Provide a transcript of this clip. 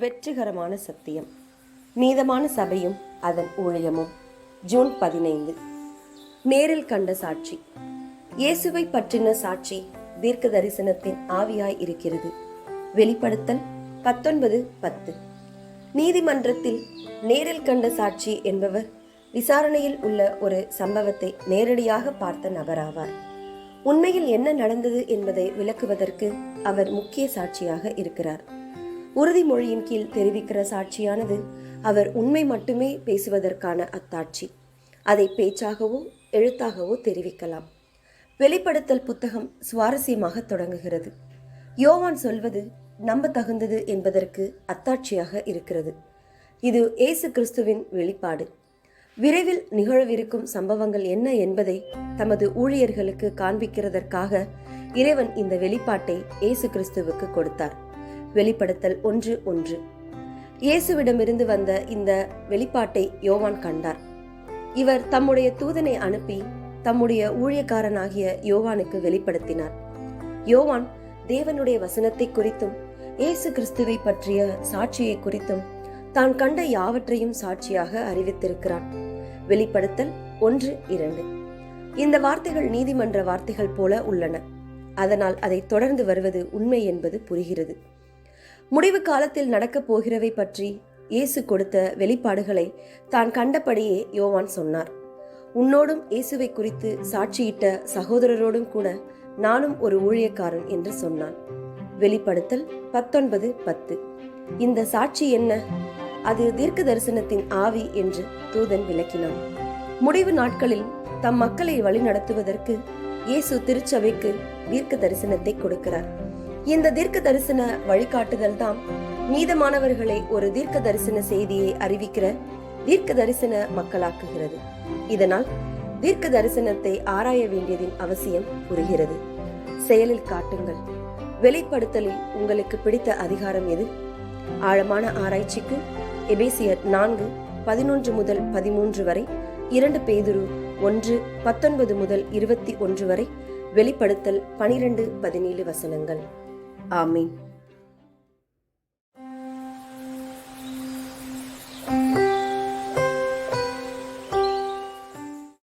வெற்றிகரமான சத்தியம். மீதமான சபையும் அதன் ஊழியமும். ஜூன் பதினைந்து. நேரில் கண்ட சாட்சி. இயேசுவை பற்றின சாட்சி தீர்க்க தரிசனத்தின் ஆவியாய் இருக்கிறது. வெளிப்படுத்தல் பத்தொன்பது பத்து. நீதிமன்றத்தில் நேரில் கண்ட சாட்சி என்பவர் விசாரணையில் உள்ள ஒரு சம்பவத்தை நேரடியாக பார்த்த நபராவார். உண்மையில் என்ன நடந்தது என்பதை விளக்குவதற்கு அவர் முக்கிய சாட்சியாக இருக்கிறார். உறுதிமொழியின் கீழ் தெரிவிக்கிற சாட்சியானது அவர் உண்மை மட்டுமே பேசுவதற்கான அத்தாட்சி. அதை பேச்சாகவோ எழுத்தாகவோ தெரிவிக்கலாம். வெளிப்படுத்தல் புத்தகம் சுவாரஸ்யமாக தொடங்குகிறது. யோவான் சொல்வது நம்ப தகுந்தது என்பதற்கு அத்தாட்சியாக இருக்கிறது. இது இயேசு கிறிஸ்துவின் வெளிப்பாடு. விரைவில் நிகழவிருக்கும் சம்பவங்கள் என்ன என்பதை தமது ஊழியர்களுக்கு காண்பிக்கிறதற்காக இறைவன் இந்த வெளிப்பாட்டை இயேசு கிறிஸ்துவுக்கு கொடுத்தார். வெளிப்படுத்தல் ஒன்று ஒன்று. இயேசுவிடமிருந்து வந்த இந்த வெளிப்பாட்டை யோவான் கண்டார். இவர் தம்முடைய தூதனை அனுப்பி தம்முடைய ஊழியக்காரனாகிய யோவானுக்கு வெளிப்படுத்தினார். யோவான் தேவனுடைய வசனத்தை குறித்தும் இயேசு கிறிஸ்துவை பற்றிய சாட்சியை குறித்தும் தான் கண்ட யாவற்றையும் சாட்சியாக அறிவித்திருக்கிறான் வெளிப்படுத்தல் ஒன்று இரண்டு. இந்த வார்த்தைகள் நீதிமன்ற வார்த்தைகள் போல உள்ளன. அதனால் அதை தொடர்ந்து வருவது உண்மை என்பது புரிகிறது. முடிவு காலத்தில் நடக்கப் போகிறவை பற்றி இயேசு கொடுத்த வெளிப்பாடுகளை தான் கண்டபடியே யோவான் சொன்னார். உன்னோடும் இயேசுவை குறித்து சாட்சியிட்ட சகோதரரோடும் கூட நானும் ஒரு ஊழியக்காரன் என்று சொன்னான். வெளிப்படுத்தல் பத்தொன்பது பத்து. இந்த சாட்சி என்ன? அது தீர்க்க தரிசனத்தின் ஆவி என்று தூதன் விளக்கினான். முடிவு நாட்களில் தம் மக்களை வழிநடத்துவதற்கு இயேசு திருச்சபைக்கு தீர்க்க தரிசனத்தை கொடுக்கிறார். இந்த தீர்க்க தரிசன வழிகாட்டுதல் தான் மீதமானவர்களை ஒரு தீர்க்க தரிசன செய்தியை அறிவிக்கிற தீர்க்க தரிசன மக்களாக்குகிறது. இதனால் தீர்க்க தரிசனத்தை ஆராய வேண்டியதின் அவசியம் புரிகிறது செயலில் காட்டுங்கள். வெளிப்படுத்தலில் உங்களுக்கு பிடித்த அதிகாரம் எது? ஆழமான ஆராய்ச்சிக்கு எபேசியர் நான்கு பதினொன்று முதல் பதிமூன்று வரை இரண்டு பேதுரு ஒன்று பத்தொன்பது முதல் இருபத்தி ஒன்று வரை வெளிப்படுத்தல் பனிரெண்டு பதினேழு வசனங்கள். आमीन